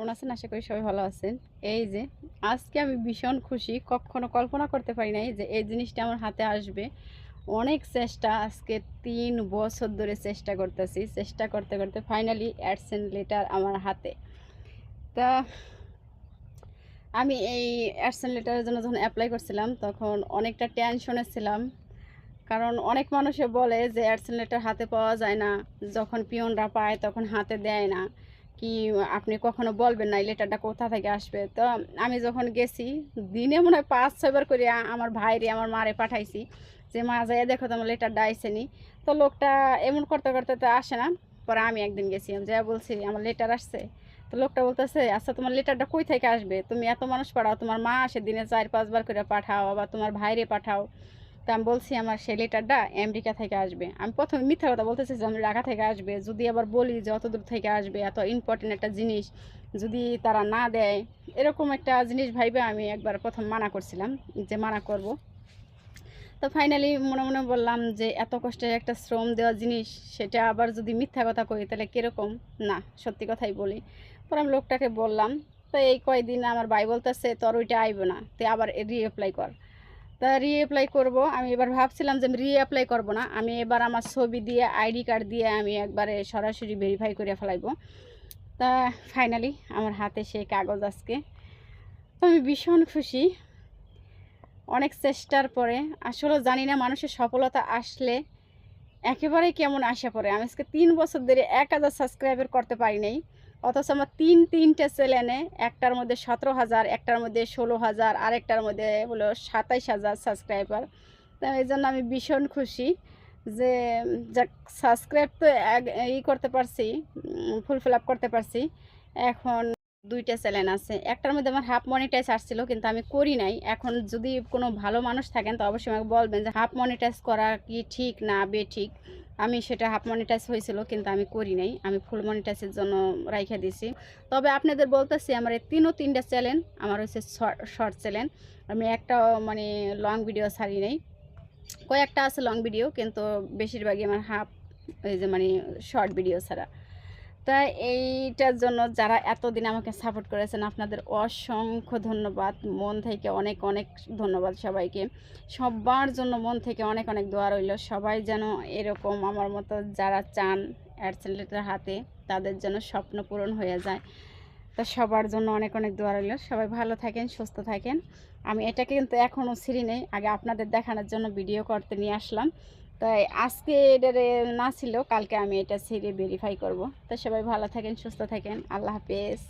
কেমন আছেন? আশা করি সবাই ভালো আছেন। এই যে, আজকে আমি ভীষণ খুশি, কখনো কল্পনা করতে পারি নাই যে এই জিনিসটা আমার হাতে আসবে। অনেক চেষ্টা আজকে তিন বছর ধরে চেষ্টা করতেছি। চেষ্টা করতে করতে ফাইনালি অ্যাডসেন্ট লেটার আমার হাতে। তা আমি এই অ্যাডসেন্ট লেটারের জন্য যখন অ্যাপ্লাই করছিলাম, তখন অনেকটা টেনশনে ছিলাম। কারণ অনেক মানুষে বলে যে অ্যাডসেন্ট লেটার হাতে পাওয়া যায় না। যখন পিয়নরা পায়, তখন হাতে দেয় না। কি আপনি কখনো বলবেন না, এই লেটারটা কোথা থেকে আসবে? তো আমি যখন গেছি, দিনে মনে হয় পাঁচ ছয়বার করে আমার ভাইরে, আমার মারে পাঠাইছি যে, মা যাই দেখো তোমার লেটারটা আইসেনি তো লোকটা এমন করতে করতে তো আসে না। পরে আমি একদিন গেছি আমি যা বলছি, আমার লেটার আসছে? তো লোকটা বলতেছে আচ্ছা তোমার লেটারটা কই থেকে আসবে? তুমি এত মানুষ পাঠাও, তোমার মা আসে দিনে চার পাঁচবার করে পাঠাও, আবার তোমার ভাইরে পাঠাও। তা আমি বলছি, আমার সেই লেটারটা আমেরিকা থেকে আসবে। আমি প্রথমে মিথ্যা কথা বলতেছি যে, আমি ঢাকা থেকে আসবে। যদি আবার বলি যে, অত দূর থেকে আসবে? এত ইম্পর্টেন্ট একটা জিনিস যদি তারা না দেয়, এরকম একটা জিনিস ভাইবে আমি একবার প্রথম মানা করছিলাম যে, মানা করব। তো ফাইনালি মনে মনে বললাম যে, এত কষ্টের একটা শ্রম দেওয়া জিনিস, সেটা আবার যদি মিথ্যা কথা কই, তাহলে কীরকম? না, সত্যি কথাই বলি। পরে আমি লোকটাকে বললাম, তো এই কয়দিন আমার ভাই বলতেছে, তোর ওইটা আইব না, তুই আবার রিঅ্যাপ্লাই কর। তা রিঅ্যাপ্লাই করব। আমি এবার ভাবছিলাম যে আমি রিঅ্যাপ্লাই করব না। আমি এবার আমার ছবি দিয়ে আইডি কার্ড দিয়ে আমি একবারে সরাসরি ভেরিফাই করে ফেলাইব। তা ফাইনালি আমার হাতে সেই কাগজ আজকে। আমি ভীষণ খুশি। অনেক চেষ্টার পরে। আসলে জানি না মানুষের সফলতা আসলে একেবারেই কেমন আশা পড়ে। আমি আজকে তিন বছর ধরে এক হাজার সাবস্ক্রাইবার করতে পারি নাই। অথচ আমার তিন, তিনটে চ্যানেলে একটার মধ্যে সতেরো হাজার, একটার মধ্যে ষোলো হাজার, আরেকটার মধ্যে হলো সাতাইশ হাজার সাবস্ক্রাইবার এই জন্য আমি ভীষণ খুশি যে, যাক সাবস্ক্রাইব তো ই করতে পারছি ফুল ফিল আপ করতে পারছি। এখন দুইটা চ্যানেল আছে। একটার মধ্যে আমার হাফ মনিটাইজ আসছিল, কিন্তু আমি করি নাই। এখন যদি কোনো ভালো মানুষ থাকেন, তো অবশ্যই আমাকে বলবেন যে হাফ মনিটাইজ করা কি ঠিক না বে ঠিক আমি সেটা হাফ মনিটাইজ হয়েছিল, কিন্তু আমি করি নাই। আমি ফুল মনিটাইজের জন্য রাইখে দিছি তবে আপনাদের বলতেছি, আমার এই তিনও তিনটা চ্যানেল আমার হচ্ছে শর্ট চ্যানেল আমি একটা মানে লং ভিডিও ছাড়ি নাই। কয়েকটা আছে লং ভিডিও কিন্তু বেশিরভাগই আমার হাফ এই যে মানে শর্ট ভিডিও ছাড়া। তা এইটার জন্য যারা এতদিন আমাকে সাপোর্ট করেছেন, আপনাদের অসংখ্য ধন্যবাদ। মন থেকে অনেক অনেক ধন্যবাদ সবাইকে। সবার জন্য মন থেকে অনেক অনেক দোয়া রইল। সবাই যেন এরকম আমার মতো যারা চান অ্যাডসেলেটার হাতে, তাদের যেন স্বপ্ন পূরণ হয়ে যায়। তা সবার জন্য অনেক অনেক দোয়া রইল। সবাই ভালো থাকেন, সুস্থ থাকেন। আমি এটাকে কিন্তু এখনও ছিঁড়ি নেই। আগে আপনাদের দেখানোর জন্য ভিডিও করতে নিয়ে আসলাম। তাই আজকে এটারে না ছিল, কালকে আমি এটা ছেড়ে ভেরিফাই করব। তো সবাই ভালো থাকেন, সুস্থ থাকেন। আল্লাহ হাফেজ।